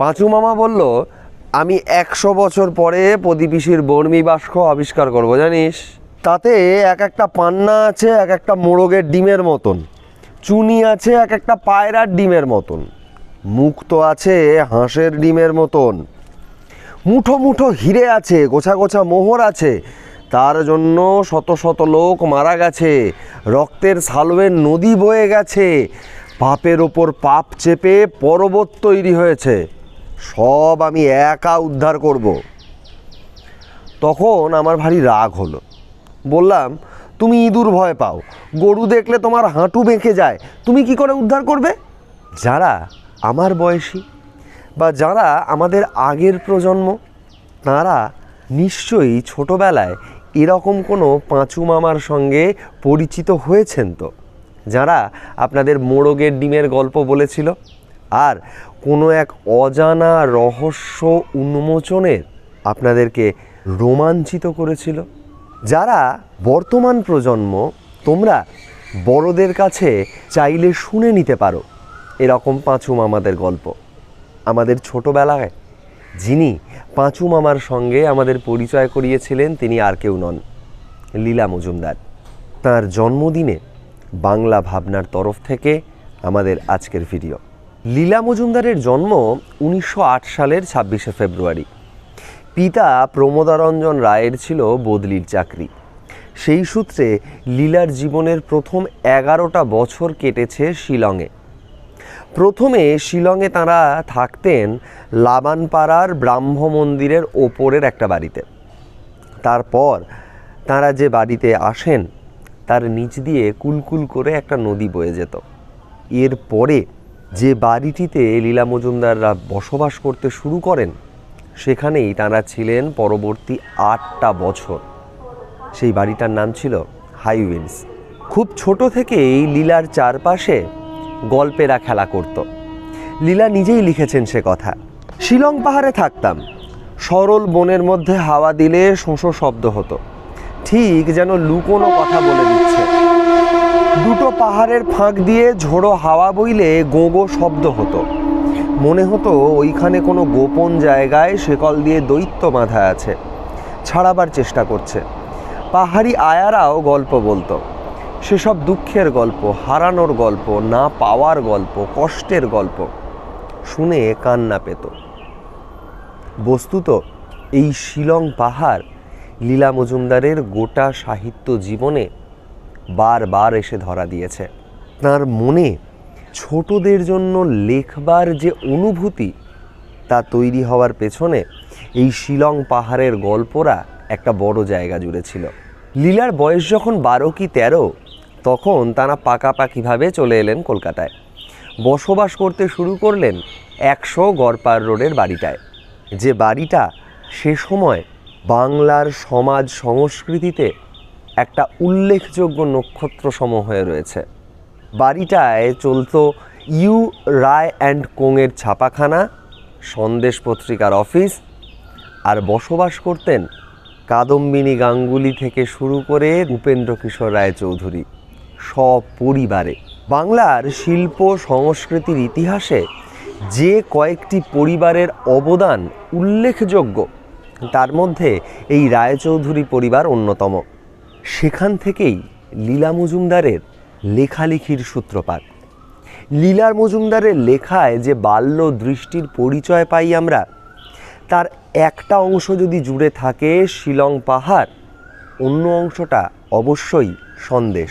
পাঁচু মামা বলল, আমি একশো বছর পরে প্রদীপিসির বর্মী বাস্ক আবিষ্কার করব, জানিস? তাতে এক একটা পান্না আছে, এক একটা মোরগের ডিমের মতন। চুনি আছে, এক একটা পায়রার ডিমের মতন। মুখ তো আছে হাঁসের ডিমের মতন। মুঠো মুঠো হিরে আছে, গোছা গোছা মোহর আছে। তার জন্য শত শত লোক মারা গেছে। রক্তের সালুয়ের নদী বয়ে গেছে। পাপের ওপর পাপ চেপে পর্বত তৈরি হয়েছে। সব আমি একা উদ্ধার করব। তখন আমার ভারী রাগ হলো। বললাম, তুমি ইঁদুর ভয় পাও, গরু দেখলে তোমার হাঁটু বেঁকে যায়, তুমি কি করে উদ্ধার করবে? যারা আমার বয়সী বা যারা আমাদের আগের প্রজন্ম, তারা নিশ্চয়ই ছোটবেলায় এরকম কোনো পাঁচু মামার সঙ্গে পরিচিত হয়েছেন তো, যারা আপনাদের মোড়গের ডিমের গল্প বলেছিল। আর কোনো এক অজানা রহস্য উন্মোচনের আপনাদেরকে রোমাঞ্চিত করেছিল। যারা বর্তমান প্রজন্ম, তোমরা বড়দের কাছে চাইলে শুনে নিতে পারো এরকম পাঁচু মামাদের গল্প। আমাদের ছোটোবেলায় যিনি পাঁচু মামার সঙ্গে আমাদের পরিচয় করিয়েছিলেন, তিনি আর কেউ নন, লীলা মজুমদার। তার জন্মদিনে বাংলা ভাবনার তরফ থেকে আমাদের আজকের ভিডিও। লীলা মজুমদারের জন্ম উনিশশো আট সালের ছাব্বিশে ফেব্রুয়ারি। পিতা প্রমোদারঞ্জন রায়ের ছিল বদলির চাকরি। সেই সূত্রে লীলার জীবনের প্রথম এগারোটা বছর কেটেছে শিলংয়ে। প্রথমে শিলংয়ে তারা থাকতেন লাবানপাড়ার ব্রাহ্ম মন্দিরের ওপরের একটা বাড়িতে। তারপর তারা যে বাড়িতে আসেন, তার নিচ দিয়ে কুলকুল করে একটা নদী বয়ে যেত। এরপরে পরে যে বাড়িটিতে লীলা মজুমদাররা বসবাস করতে শুরু করেন, সেখানেই তারা ছিলেন পরবর্তী আটটা বছর। সেই বাড়িটার নাম ছিল হাইউইন্স। খুব ছোট থেকেই লীলার চারপাশে গল্পেরা খেলা করত। লীলা নিজেই লিখেছেন সে কথা, শিলং পাহাড়ে থাকতাম। সরল বনের মধ্যে হাওয়া দিলে শোঁসো শব্দ হতো। ঠিক যেন লুকোনো কথা বলে দিচ্ছে। দুটো পাহাড়ের ফাঁক দিয়ে ঝোড়ো হাওয়া বইলে গোগো শব্দ হতো। মনে হতো ওইখানে কোনো গোপন জায়গায় শেকল দিয়ে দৈত্য বাঁধা আছে। ছাড়াবার চেষ্টা করছে। পাহাড়ি আয়ারাও গল্প বলতো। সেসব দুঃখের গল্প, হারানোর গল্প, না পাওয়ার গল্প, কষ্টের গল্প শুনে কান্না পেত। বস্তুত এই শিলং পাহাড় লীলা মজুমদারের গোটা সাহিত্য জীবনে বারবার এসে ধরা দিয়েছে। তার মনে ছোটদের জন্য লেখবার যে অনুভূতি তা তৈরি হওয়ার পেছনে এই শিলং পাহাড়ের গল্পরা একটা বড় জায়গা জুড়ে ছিল। লীলার বয়স যখন বারো কি তেরো, তখন তারা পাকাপাকিভাবে চলে এলেন কলকাতায়। বসবাস করতে শুরু করলেন একশো গড়পার রোডের বাড়িটায়। যে বাড়িটা সে সময় বাংলার সমাজ সংস্কৃতিতে একটা উল্লেখযোগ্য নক্ষত্র হয়ে রয়েছে। বাড়িটায় চলত ইউ, রায় অ্যান্ড কোংয়ের ছাপাখানা, সন্দেশ পত্রিকার অফিস আর বসবাস করতেন কাদম্বিনী গাঙ্গুলি থেকে শুরু করে উপেন্দ্র কিশোর রায় চৌধুরী, সপরিবারে। বাংলার শিল্প সংস্কৃতির ইতিহাসে যে কয়েকটি পরিবারের অবদান উল্লেখযোগ্য, তার মধ্যে এই রায়চৌধুরী পরিবার অন্যতম। সেখান থেকেই লীলা মজুমদারের লেখালেখির সূত্রপাত। লীলার মজুমদারের লেখায় যে বাল্য দৃষ্টির পরিচয় পাই আমরা, তার একটা অংশ যদি জুড়ে থাকে শিলং পাহাড়, অন্য অংশটা অবশ্যই সন্দেশ।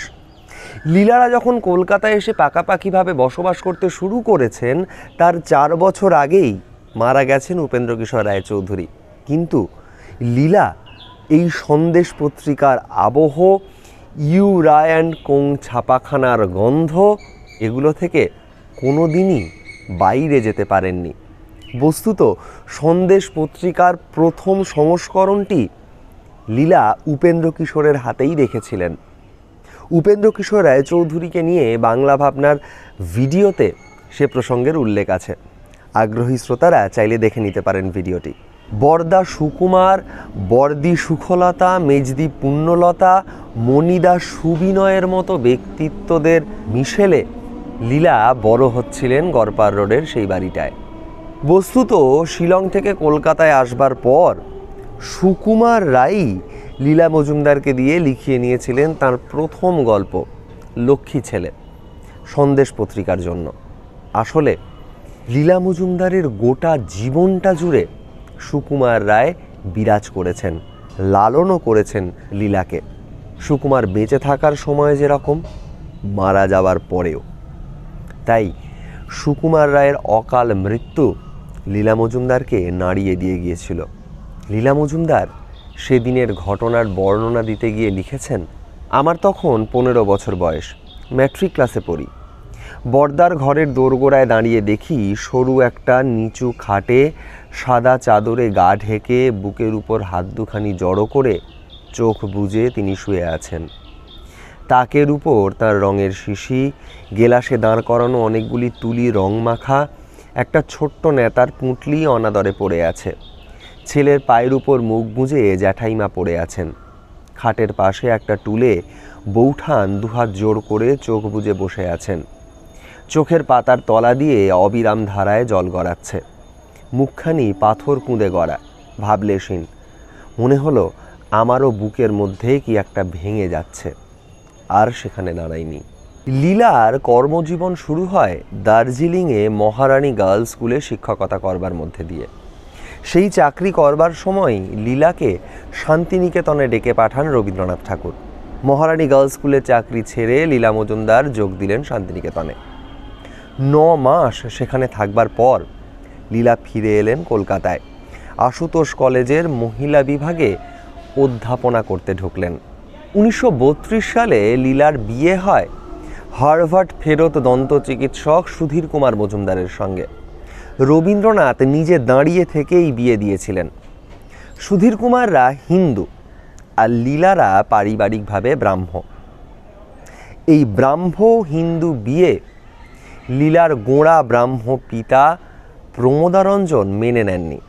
লীলারা যখন কলকাতায় এসে পাকাপাকিভাবে বসবাস করতে শুরু করেছেন, তার চার বছর আগেই মারা গেছেন উপেন্দ্র কিশোর রায়চৌধুরী। কিন্তু লীলা এই সন্দেশ পত্রিকার আবহ, ইউ অ্যান্ড কোং ছাপাখানার গন্ধ, এগুলো থেকে কোনো দিনই বাইরে যেতে পারেননি। বস্তুত, সন্দেশ পত্রিকার প্রথম সংস্করণটি লীলা উপেন্দ্র কিশোরের হাতেই রেখেছিলেন উপেন্দ্র কিশোর রায়চৌধুরীকে নিয়ে বাংলা ভাবনার ভিডিওতে সে প্রসঙ্গের উল্লেখ আছে। আগ্রহী শ্রোতারা চাইলে দেখে নিতে পারেন ভিডিওটি। বরদা সুকুমার, বর্দি সুখলতা, মেজদি পুণ্যলতা, মণিদা সুবিনয়ের মতো ব্যক্তিত্বদের মিশেলে লীলা বড় হচ্ছিলেন গড়পার রোডের সেই বাড়িটায়। বস্তুত শিলং থেকে কলকাতায় আসবার পর সুকুমার রাই লীলা মজুমদারকে দিয়ে লিখিয়ে নিয়েছিলেন তার প্রথম গল্প, লক্ষ্মী ছেলে, সন্দেশ পত্রিকার জন্য। আসলে লীলা মজুমদারের গোটা জীবনটা জুড়ে সুকুমার রায় বিরাজ করেছেন, লালনও করেছেন লীলাকে। সুকুমার বেঁচে থাকার সময় যেরকম, মারা যাওয়ার পরেও। তাই সুকুমার রায়ের অকাল মৃত্যু লীলা মজুমদারকে নাড়িয়ে দিয়ে গিয়েছিল। লীলা মজুমদার সেদিনের ঘটনার বর্ণনা দিতে গিয়ে লিখেছেন, আমার তখন পনেরো বছর বয়স, ম্যাট্রিক ক্লাসে পড়ি। বর্দার ঘরের দোরগোড়ায় দাঁড়িয়ে দেখি সরু একটা নিচু খাটে সাদা চাদরে গা ঢেকে বুকের উপর হাত দুখানি জড়ো করে চোখ বুজে তিনি শুয়ে আছেন। তাকের উপর তার রঙের শিশি, গেলাসে দাঁড় করানো অনেকগুলি তুলি রং মাখা, একটা ছোট্ট নেতার পুঁটলি অনাদরে পড়ে আছে। ছেলের পায়ের উপর মুখ গুঁজে জ্যাঠাইমা পড়ে আছেন। খাটের পাশে একটা টুলে বৌঠান দুহাত জোর করে চোখ বুজে বসে আছেন। চোখের পাতার তলা দিয়ে অবিরাম ধারায় জল গড়াচ্ছে। মুখখানি পাথর কুঁদে গড়া ভাবলেশীন মনে হলো আমারও বুকের মধ্যে কি একটা ভেঙে যাচ্ছে। আর সেখানে দাঁড়ায়নি লীলার কর্মজীবন শুরু হয় দার্জিলিংয়ে মহারানী গার্লস স্কুলে শিক্ষকতা করবার মধ্যে দিয়ে। সেই চাকরি করবার সময় লীলাকে শান্তিনিকেতনে ডেকে পাঠান রবীন্দ্রনাথ ঠাকুর। মহারানী গার্লস স্কুলে চাকরি ছেড়ে লীলা মজুমদার যোগ দিলেন শান্তিনিকেতনে। ন মাস সেখানে থাকবার পর লীলা ফিরে এলেন কলকাতায়। আশুতোষ কলেজের মহিলা বিভাগে অধ্যাপনা করতে ঢুকলেন। উনিশশো বত্রিশ সালে লীলার বিয়ে হয় হার্ভার্ড ফেরত দন্ত চিকিৎসক সুধীর কুমার মজুমদারের সঙ্গে। রবীন্দ্রনাথ নিজে দাঁড়িয়ে থেকেই বিয়ে দিয়েছিলেন। সুধীর কুমাররা হিন্দু আর লীলারা পারিবারিকভাবে ব্রাহ্ম। এই ব্রাহ্ম হিন্দু বিয়ে লীলার গোঁড়া ব্রাহ্ম পিতা প্রমোদারঞ্জন মেনে নেননি।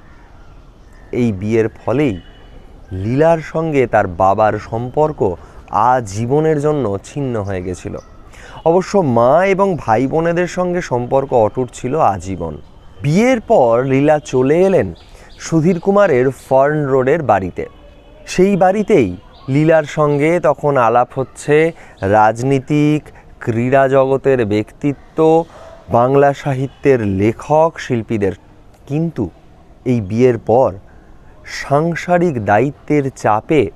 এই বিয়ের ফলেই লীলার সঙ্গে তার বাবার সম্পর্ক আজীবনের জন্য ছিন্ন হয়ে গেছিল। অবশ্য মা এবং ভাই বোনেদের সঙ্গে সম্পর্ক অটুট ছিল আজীবন। বিয়ের পর লীলা চলে এলেন সুধীর কুমারের ফার্ন রোডের বাড়িতে। সেই বাড়িতেই লীলার সঙ্গে তখন আলাপ হচ্ছে রাজনীতিক, ক্রীড়া জগতের ব্যক্তিত্ব বাংলা সাহিত্যের লেখক শিল্পীদের কিন্তু এই বিয়ের পর সাংসারিক দায়িত্বের চাপে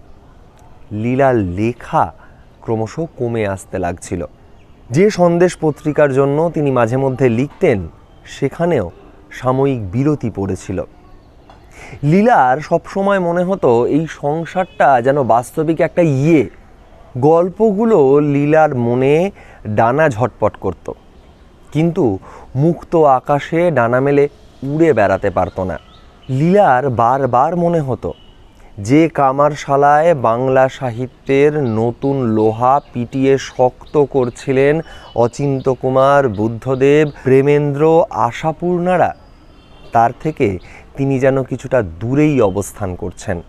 লীলার লেখা ক্রমশ কমে আসতে লাগছিল। যে সন্দেশ পত্রিকার জন্য তিনি মাঝে মধ্যে লিখতেন, সেখানেও সাময়িক বিরতি পড়েছিল। লীলার সবসময় মনে হতো এই সংসারটা যেন বাস্তবিক একটা ইয়ে। গল্পগুলো লীলার মনে ডানা ঝটপট করত। কিন্তু মুক্ত আকাশে ডানা মেলে উড়ে বেড়াতে পারতো না। লীলার বারবার মনে হতো, যে কামারশালায় বাংলা সাহিত্যের নতুন লোহা পিটিয়ে শক্ত করছিলেন অচিন্ত কুমার বুদ্ধদেব, প্রেমেন্দ্র আশাপূর্ণারা। তার থেকে তিনি যেন কিছুটা দূরেই অবস্থান করছেন।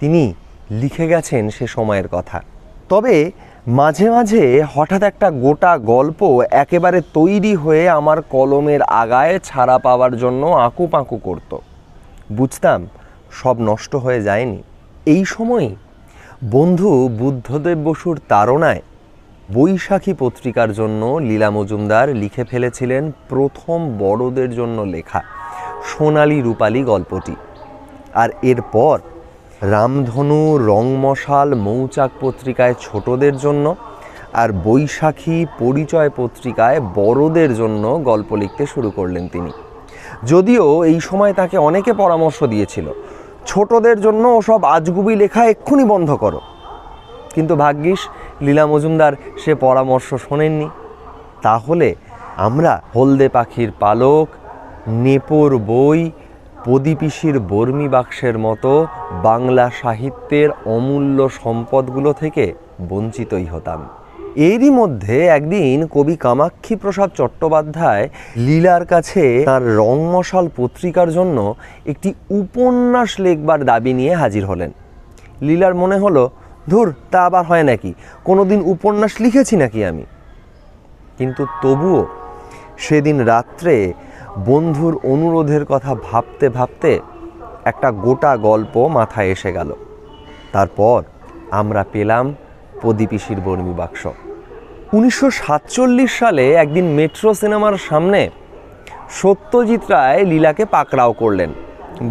তিনি লিখে গেছেন সে সময়ের কথা। তবে মাঝে মাঝে হঠাৎ একটা গোটা গল্প একেবারে তৈরি হয়ে আমার কলমের আগায় ছাড়া পাওয়ার জন্য আঁকু পাঁকু করতো। বুঝতাম, সব নষ্ট হয়ে যায়নি। এই সময়ই বন্ধু বুদ্ধদেব বসুর তাড়নায় বৈশাখী পত্রিকার জন্য লীলা মজুমদার লিখে ফেলেছিলেন প্রথম বড়দের জন্য লেখা সোনালি রূপালী গল্পটি। আর এরপর রামধনু, রংমশাল, মৌচাক পত্রিকায় ছোটদের জন্য আর বৈশাখী পরিচয় পত্রিকায় বড়দের জন্য গল্প লিখতে শুরু করলেন তিনি। যদিও এই সময় তাকে অনেকে পরামর্শ দিয়েছিল, ছোটদের জন্য ওসব আজগুবি লেখা এক্ষুনি বন্ধ করো। কিন্তু ভাগ্যিস, লীলা মজুমদার সে পরামর্শ শোনেননি। তাহলে আমরা হলদে পাখির পালক, নেপোর বই প্রদীপিসির বর্মি বাক্সের মতো বাংলা সাহিত্যের অমূল্য সম্পদগুলো থেকে বঞ্চিতই হতাম। এরই মধ্যে একদিন কবি কামাক্ষী প্রসাদ চট্টোপাধ্যায় লীলার কাছে তার রংমশাল পত্রিকার জন্য একটি উপন্যাস লেখবার দাবি নিয়ে হাজির হলেন। লীলার মনে হলো, ধুর, তা আবার হয় নাকি? কোনো দিন উপন্যাস লিখেছি নাকি আমি? কিন্তু তবুও সেদিন রাত্রে বন্ধুর অনুরোধের কথা ভাবতে ভাবতে একটা গোটা গল্প মাথায় এসে গেল। তারপর আমরা পেলাম প্রদীপিসির বর্মী বাক্স। উনিশশো সাতচল্লিশ সালে একদিন মেট্রো সিনেমার সামনে সত্যজিৎ রায় লীলাকে পাকড়াও করলেন।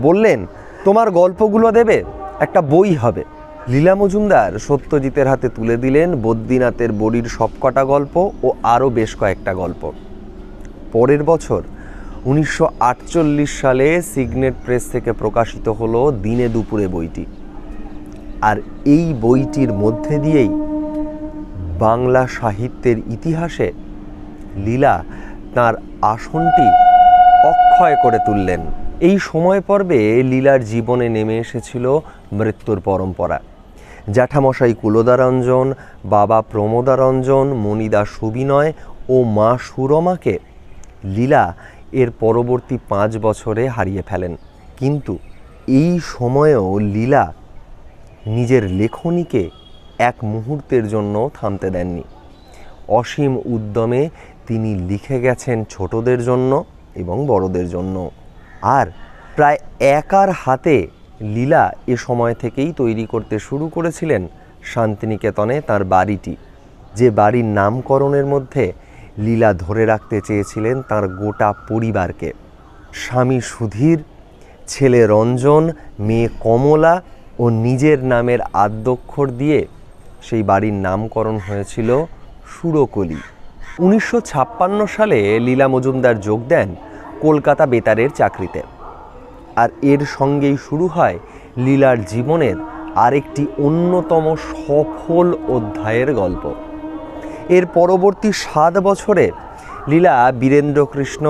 বললেন, তোমার গল্পগুলো দেবে, একটা বই হবে। লীলা মজুমদার সত্যজিতের হাতে তুলে দিলেন বদ্রীনাথের বড়ির সবকটা গল্প ও আরও বেশ কয়েকটা গল্প। পরের বছর উনিশশো আটচল্লিশ সালে সিগনেট প্রেস থেকে প্রকাশিত হলো দিনে দুপুরে বইটি। আর এই বইটির মধ্যে দিয়েই বাংলা সাহিত্যের ইতিহাসে লীলা তার আসনটি অক্ষয় করে তুললেন। এই সময় পর্বে লীলার জীবনে নেমে এসেছিল মৃত্যুর পরম্পরা। জ্যাঠামশাই কুলদারঞ্জন, বাবা প্রমোদারঞ্জন মণিদা সুবিনয় ও মা সুরমাকে লীলা এর পরবর্তী পাঁচ বছরে হারিয়ে ফেলেন। কিন্তু এই সময়েও লীলা নিজের লেখনীকে এক মুহূর্তের জন্য থামতে দেননি। অসীম উদ্যমে তিনি লিখে গেছেন ছোটদের জন্য এবং বড়দের জন্য। আর প্রায় একার হাতে লীলা এ সময় থেকেই তৈরি করতে শুরু করেছিলেন শান্তিনিকেতনে তার বাড়িটি। যে বাড়ির নামকরণের মধ্যে লীলা ধরে রাখতে চেয়েছিলেন তার গোটা পরিবারকে। স্বামী সুধীর, ছেলে রঞ্জন, মেয়ে কমলা ও নিজের নামের আদ্যক্ষর দিয়ে সেই বাড়ির নামকরণ হয়েছিল সুরকলি। উনিশশো ছাপ্পান্ন সালে লীলা মজুমদার যোগ দেন কলকাতা বেতারের চাকরিতে। আর এর সঙ্গেই শুরু হয় লীলার জীবনের আরেকটি অন্যতম সফল অধ্যায়ের গল্প। এর পরবর্তী সাত বছরে লীলা বীরেন্দ্রকৃষ্ণ,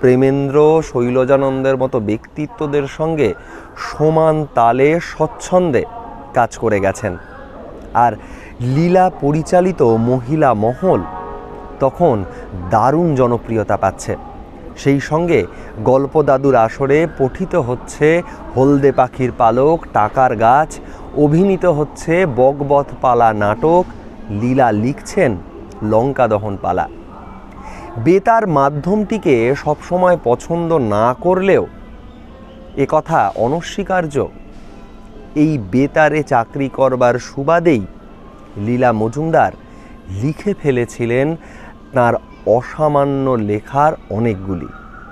প্রেমেন্দ্র, শৈলজানন্দের মতো ব্যক্তিত্বদের সঙ্গে সমান তালে স্বচ্ছন্দে কাজ করে গেছেন। আর লীলা পরিচালিত মহিলা মহল তখন দারুণ জনপ্রিয়তা পাচ্ছে। সেই সঙ্গে গল্প দাদুর আসরে পঠিত হচ্ছে হলদে পাখির পালক, টাকার গাছ, অভিনীত হচ্ছে বকবত পালা নাটক, লীলা লিখছেন লঙ্কা দহন পালা। বেতার মাধ্যমটিকে সবসময় পছন্দ না করলেও এ কথা অনস্বীকার্য। এই বেতারে চাকরি করবার সুবাদেই লীলা মজুমদার লিখে ফেলেছিলেন তার অসামান্য লেখার অনেকগুলি।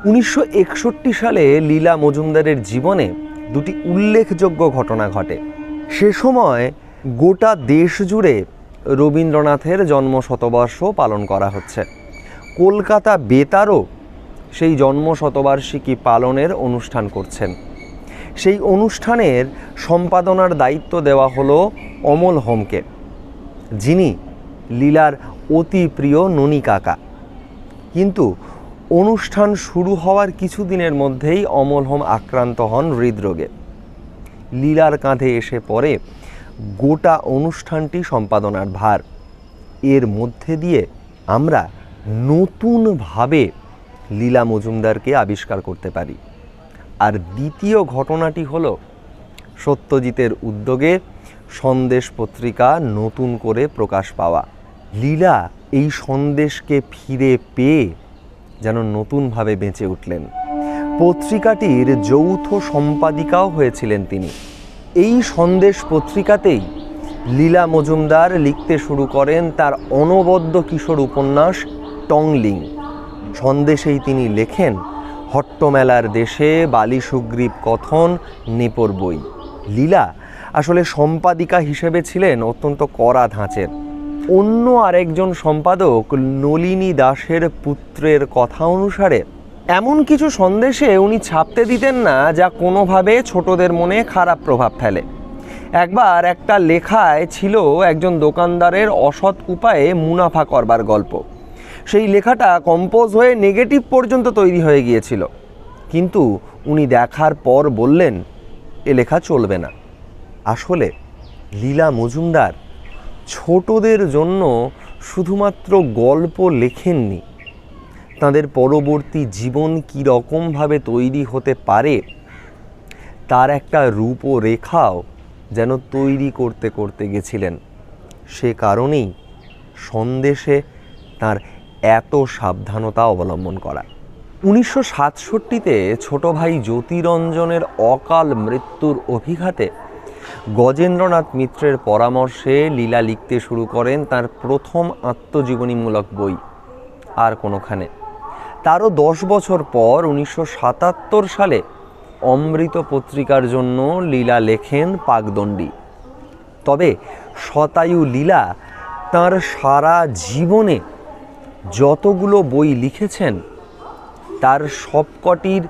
উনিশশো একষট্টি সালে লীলা মজুমদারের জীবনে দুটি উল্লেখযোগ্য ঘটনা ঘটে। সে সময় গোটা দেশ জুড়ে রবীন্দ্রনাথের জন্ম শতবর্ষ পালন করা হচ্ছে। কলকাতা বেতারও সেই জন্ম শতবার্ষিকী পালনের অনুষ্ঠান করছেন। সেই অনুষ্ঠানের সম্পাদনার দায়িত্ব দেওয়া হলো অমল হোমকে, যিনি লীলার অতি প্রিয় ননী কাকা। কিন্তু অনুষ্ঠান শুরু হওয়ার কিছুদিনের মধ্যেই অমল হোম আক্রান্ত হন হৃদরোগে। লীলার কাঁধে এসে পড়ে গোটা অনুষ্ঠানটি সম্পাদনার ভার। এর মধ্যে দিয়ে আমরা নতুনভাবে লীলা মজুমদারকে আবিষ্কার করতে পারি। আর দ্বিতীয় ঘটনাটি হল সত্যজিতের উদ্যোগে সন্দেশ পত্রিকা নতুন করে প্রকাশ পাওয়া। লীলা এই সন্দেশকে ফিরে পেয়ে যেন নতুনভাবে বেঁচে উঠলেন। পত্রিকাটির যৌথ সম্পাদিকাও হয়েছিলেন তিনি। এই সন্দেশ পত্রিকাতেই লীলা মজুমদার লিখতে শুরু করেন তার অনবদ্য কিশোর উপন্যাস টংলিং। সন্দেশেই তিনি লেখেন, হট্টমেলার দেশে বালি সুগ্রীব কথন নেপর বই। লীলা আসলে সম্পাদিকা হিসেবে ছিলেন অত্যন্ত কড়া ধাঁচের। অন্য আরেকজন সম্পাদক নলিনী দাসের পুত্রের কথা অনুসারে এমন কিছু সন্দেশে উনি ছাপতে দিতেন না, যা কোনোভাবে ছোটদের মনে খারাপ প্রভাব ফেলে। একবার একটা লেখায় ছিল একজন দোকানদারের অসৎ উপায়ে মুনাফা করবার গল্প। সেই লেখাটা কম্পোজ হয়ে নেগেটিভ পর্যন্ত তৈরি হয়ে গিয়েছিল। কিন্তু উনি দেখার পর বললেন, এ লেখা চলবে না। আসলে লীলা মজুমদার ছোটদের জন্য শুধুমাত্র গল্প লেখেননি। তাদের পরবর্তী জীবন কী রকমভাবে তৈরি হতে পারে? তার একটা রূপরেখাও যেন তৈরি করতে করতে গেছিলেন। সে কারণেই সন্দেশে তার এত সাবধানতা অবলম্বন করা। উনিশশো সাতষট্টিতে ছোট ভাই জ্যোতিরঞ্জনের অকাল মৃত্যুর অভিঘাতে গজেন্দ্রনাথ মিত্রের পরামর্শে লীলা লিখতে শুরু করেন তার প্রথম আত্মজীবনীমূলক বই, আর কোনোখানে। তারও দশ বছর পর উনিশশো সাতাত্তর সালে অমৃত পত্রিকার জন্য লীলা লেখেন পাকদণ্ডী তবে শতায়ু লীলা তার সারা জীবনে যতগুলো বই লিখেছেন, তার সবকটির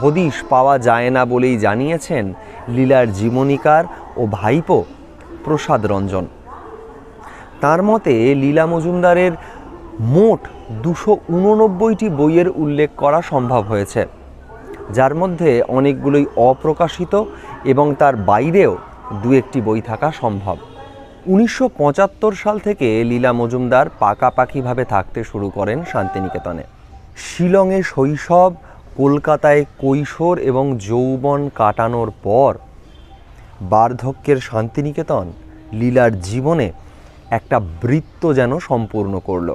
হদিশ পাওয়া যায় না বলেই জানিয়েছেন লীলার জীবনীকার ও ভাইপো প্রসাদ রঞ্জন। তার মতে লীলা মজুমদারের মোট দুশো উননব্বইটি বইয়ের উল্লেখ করা সম্ভব হয়েছে, যার মধ্যে অনেকগুলোই অপ্রকাশিত এবং তার বাইরেও দু একটি বই থাকা সম্ভব। উনিশশো পঁচাত্তর সাল থেকে লীলা মজুমদার পাকাপাকিভাবে থাকতে শুরু করেন শান্তিনিকেতনে। শিলংয়ে শৈশব, কলকাতায় কৈশোর এবং যৌবন কাটানোর পর বার্ধক্যের শান্তিনিকেতন লীলার জীবনে একটা বৃত্ত যেন সম্পূর্ণ করল।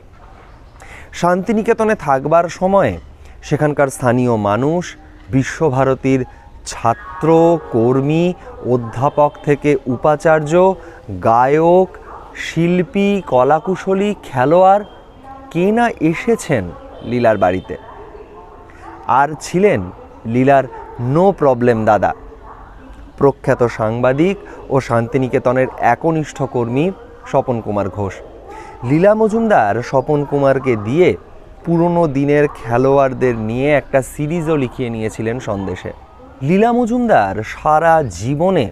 শান্তিনিকেতনে থাকবার সময়ে সেখানকার স্থানীয় মানুষ, বিশ্বভারতীর ছাত্র, কর্মী, অধ্যাপক থেকে উপাচার্য, গায়ক, শিল্পী, কলাকুশলী, খেলোয়াড় কে না এসেছেন লীলার বাড়িতে? আর ছিলেন লীলার নো প্রবলেম দাদা। প্রখ্যাত সাংবাদিক ও শান্তিনিকেতনের একনিষ্ঠ কর্মী স্বপন কুমার ঘোষ। লীলা মজুমদার স্বপন কুমারকে দিয়ে পুরনো দিনের খেলোয়াড়দের নিয়ে একটা সিরিজও লিখিয়ে নিয়েছিলেন সন্দেশে। লীলা মজুমদার সারা জীবনে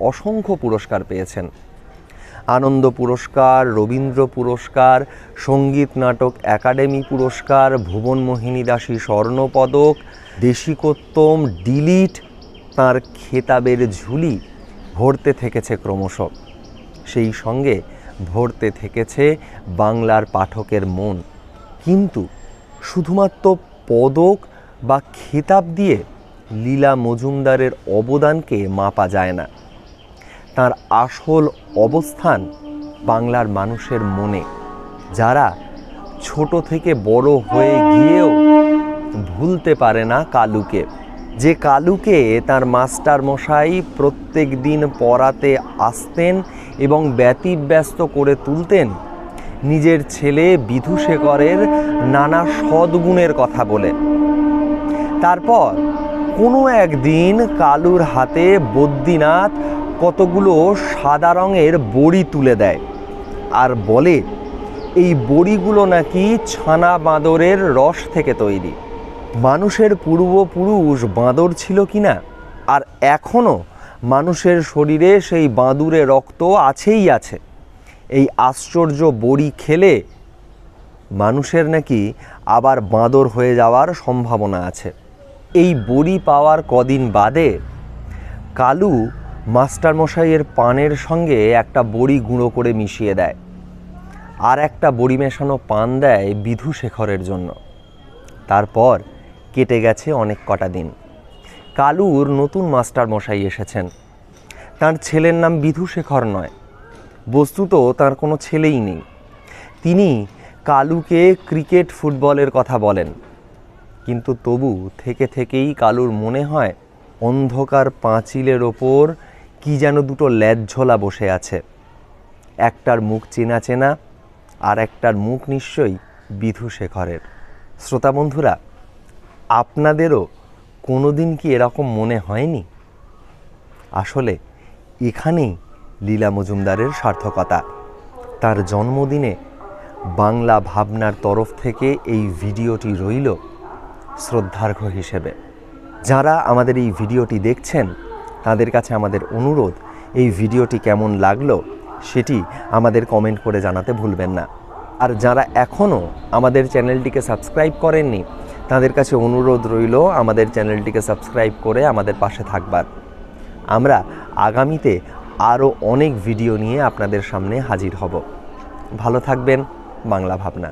অসংখ্য পুরস্কার পেয়েছেন। আনন্দ পুরস্কার, রবীন্দ্র পুরস্কার, সংগীত নাটক একাডেমি পুরস্কার, ভুবন মোহিনী দাসী স্বর্ণপদক, দেশিকোত্তম ডিলিট তার খেতাবের ঝুলি ভরতে থেকেছে ক্রমশ। সেই সঙ্গে ভরতে থেকেছে বাংলার পাঠকের মন। কিন্তু শুধুমাত্র পদক বা খেতাব দিয়ে লীলা মজুমদারের অবদানকে মাপা যায় না। তার আসল অবস্থান বাংলার মানুষের মনে। যারা ছোট থেকে বড় হয়ে গিয়েও ভুলতে পারে না কালুকে। যে কালুকে তার মাস্টার মশাই প্রত্যেক দিন পড়াতে আসতেন এবং ব্যতিব্যস্ত করে তুলতেন। নিজের ছেলে বিধুশেখরের নানা সদ্গুণের কথা বলে। তারপর কোনো একদিন কালুর হাতে বদ্রীনাথ কতগুলো সাদা রঙের বড়ি তুলে দেয় আর বলে, এই বড়িগুলো নাকি ছানা বাঁদরের রস থেকে তৈরি। মানুষের পূর্বপুরুষ বাঁদর ছিল কি না আর এখনও মানুষের শরীরে সেই বাঁদুরে রক্ত আছেই আছে। এই আশ্চর্য বড়ি খেলে মানুষের নাকি আবার বাঁদর হয়ে যাওয়ার সম্ভাবনা আছে। এই বড়ি পাওয়ার কদিন বাদে কালু মাস্টারমশাইয়ের পানের সঙ্গে একটা বড়ি গুঁড়ো করে মিশিয়ে দেয় আর একটা বড়ি মেশানো পান দেয় বিধু শেখরের জন্য। তারপর কেটে গেছে অনেক কটা দিন। কালুর নতুন মাস্টার মশাই এসেছেন। তার ছেলের নাম বিধু শেখর নয়, বস্তুত তার কোনো ছেলেই নেই। তিনি কালুকে ক্রিকেট ফুটবলের কথা বলেন, কিন্তু তবু থেকে থেকেই কালুর মনে হয় অন্ধকার পাঁচিলের ওপর কি যেন দুটো ল্যাজঝোলা বসে আছে। একটার মুখ চেনা চেনা, আর একটার মুখ নিশ্চয়ই বিধু শেখরের। শ্রোতা বন্ধুরা, আপনাদেরও কোনো দিন কি এরকম মনে হয়নি? আসলে এখানেই লীলা মজুমদারের সার্থকতা। তার জন্মদিনে বাংলা ভাবনার তরফ থেকে এই ভিডিওটি রইল শ্রদ্ধার্ঘ হিসেবে। যারা আমাদের এই ভিডিওটি দেখছেন, তাদের কাছে আমাদের অনুরোধ, এই ভিডিওটি কেমন লাগল সেটি আমাদের কমেন্ট করে জানাতে ভুলবেন না। আর যারা এখনও আমাদের চ্যানেলটিকে সাবস্ক্রাইব করেননি তাদের কাছে অনুরোধ রইল আমাদের চ্যানেলটিকে সাবস্ক্রাইব করে আমাদের পাশে থাকবার। আমরা আগামীতে আরও অনেক ভিডিও নিয়ে আপনাদের সামনে হাজির হব। ভালো থাকবেন, বাংলা ভাবনা।